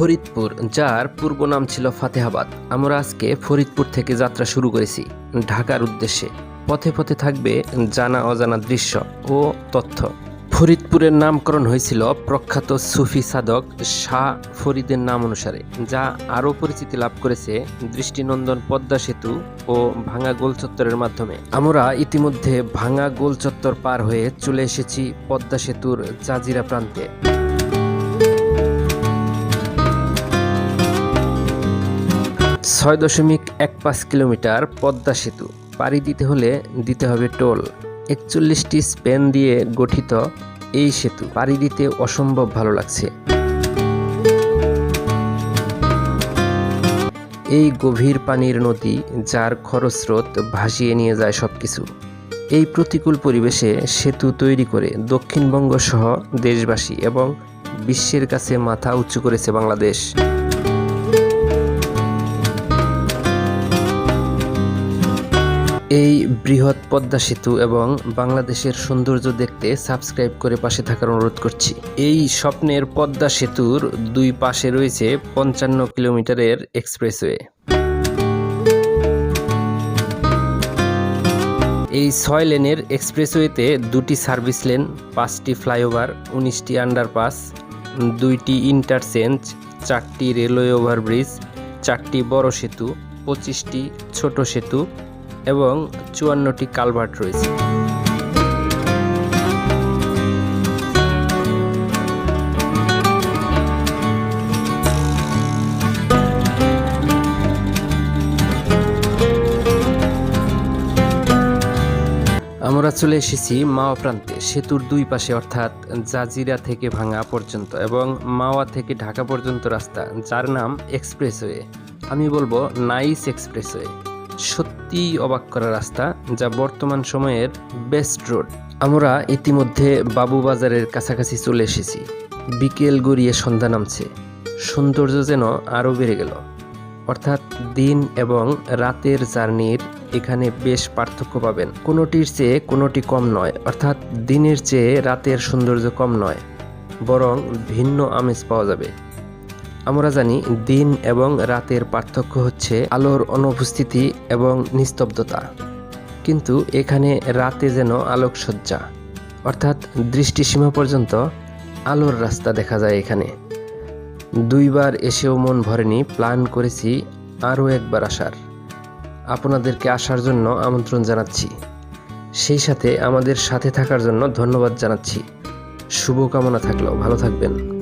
ফরিদপুর, যার পূর্ব নাম ছিল ফাতেহাবাদ। আমরা আজকে ফরিদপুর থেকে যাত্রা শুরু করেছি, ঢাকার উদ্দেশ্যে। পথে পথে থাকবে জানা অজানা দৃশ্য ও তথ্য। ফরিদপুরের নামকরণ হয়েছিল প্রখ্যাত সুফি সাধক শাহ ফরিদের নাম অনুসারে, যা আরও পরিচিতি লাভ করেছে দৃষ্টিনন্দন পদ্মা সেতু ও ভাঙা গোল চত্বরের মাধ্যমে। আমরা ইতিমধ্যে ভাঙা গোল চত্বর পার হয়ে চলে এসেছি পদ্মা সেতুর জাজিরা প্রান্তে। ছয় দশমিক এক পাঁচ কিলোমিটার পদ্মা সেতু। পাড়ি দিতে হলে দিতে হবে টোল। একচল্লিশটি স্পেন দিয়ে গঠিত এই সেতু পাড়ি দিতে অসম্ভব ভালো লাগছে। এই গভীর পানির নদী যার খরস্রোত ভাসিয়ে নিয়ে যায় সব কিছু এই প্রতিকূল পরিবেশে সেতু তৈরি করে দক্ষিণবঙ্গ সহ দেশবাসী এবং বিশ্বের কাছে মাথা উঁচু করেছে বাংলাদেশ। এই বৃহৎ পদ্মা সেতু এবং বাংলাদেশের সৌন্দর্য দেখতে সাবস্ক্রাইব করে পাশে থাকার অনুরোধ করছি। এই স্বপ্নের পদ্মা সেতুর দুই পাশে রয়েছে পঞ্চান্ন কিলোমিটারের এক্সপ্রেসওয়ে। এই ছয় লেনের এক্সপ্রেসওয়েতে দুটি সার্ভিস লেন, পাঁচটি ফ্লাইওভার, উনিশটি আন্ডারপাস, দুইটি ইন্টারচেঞ্জ, চারটি রেলওয়ে ওভারব্রিজ, চারটি বড় সেতু, পঁচিশটি ছোট সেতু এবং চুয়ান্নটি কালভার্ট রয়েছে। আমরা চলে এসেছি মাওয়া প্রান্তে। সেতুর দুই পাশে অর্থাৎ জাজিরা থেকে ভাঙা পর্যন্ত এবং মাওয়া থেকে ঢাকা পর্যন্ত রাস্তা, যার নাম এক্সপ্রেসওয়ে। আমি বলব নাইস এক্সপ্রেসওয়ে। সত্যি অবাক করা রাস্তা যা বর্তমান সময়ের বেস্ট রোড। আমরা ইতিমধ্যে বাবুবাজারের কাছাকাছি চলে এসেছি। বিকেল গড়িয়ে সন্ধ্যা নামছে। সৌন্দর্য যেন আরও বেড়ে গেল। অর্থাৎ দিন এবং রাতের জার্নির এখানে বেশ পার্থক্য পাবেন। কোনোটির চেয়ে কোনোটি কম নয়। অর্থাৎ দিনের চেয়ে রাতের সৌন্দর্য কম নয়। বরং ভিন্ন আমেজ পাওয়া যাবে। আমরা জানি দিন এবং রাতের পার্থক্য হচ্ছে আলোর অনুপস্থিতি এবং নিস্তব্ধতা। কিন্তু এখানে রাতে যেন আলোকসজ্জা, অর্থাৎ দৃষ্টিসীমা পর্যন্ত আলোর রাস্তা দেখা যায় এখানে। দুইবার এসেও মন ভরেনি, প্ল্যান করেছি আরও একবার আসার। আপনাদেরকে আসার জন্য আমন্ত্রণ জানাচ্ছি। সেই সাথে আমাদের সাথে থাকার জন্য ধন্যবাদ জানাচ্ছি। শুভকামনা থাকলেও ভালো থাকবেন।